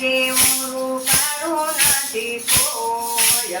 જેવું રૂપાળું નથી કોઈ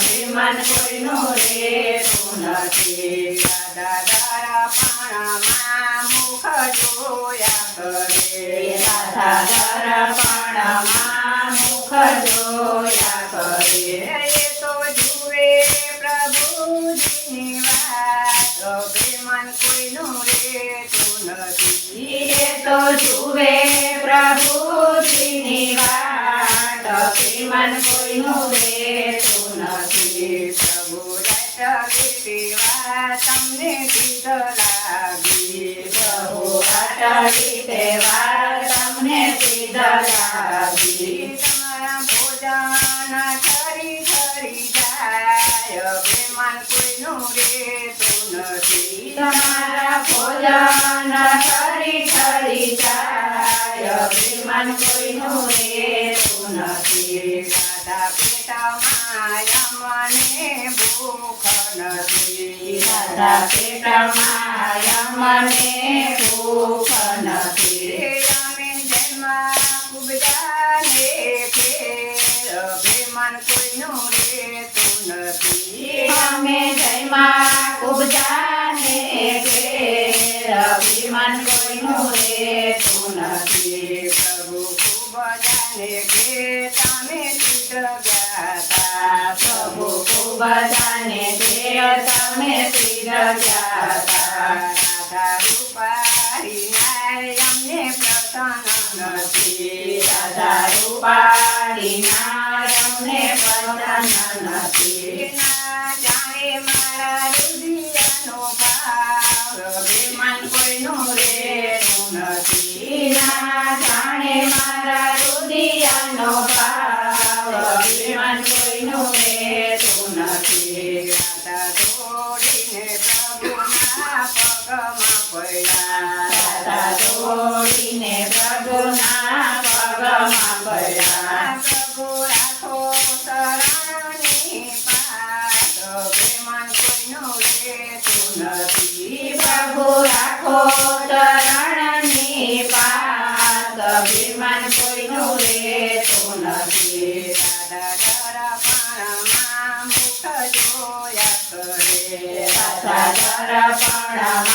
અભિમાન કોઈનું રેતું નથી. દાદા પાણામાં મુખ જોયા કરે. રાધા પાણામાં મુખ જોયા કરે. તો જુએ પ્રભુજીની વાત. અભિમાન રે રેતું નથી. એ તો જુએ પ્રભુજીની વાત. અભિમાન કોઈનો નથી પ્રભુ રટ વાર તમને ગીત લાગી પ્રભુ વાર તમને ગીત લાગી તમારા ભોજન કરી કરી જાય, અભિમાન કોઈનું રેતું નથી તમારા ભોજન કરી કરી જાય નથી દાદા પેટમાં મને ભૂખ નથી દાદા પેટમાં મને ભૂખ નથી અમે જન્મ ખૂબ જાને ફેર અભિમાન કોઈનું રેતું કોઈનું તમે ચિત્ર ગાતા પ્રભુ ખૂબ જાણે કે તમે ચિત્ર ગાતા રાધા અભિમાન રે તો નથી દાદા પાણામાં મુખ જોયા કરે દાદા દર્પણમાં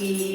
નથી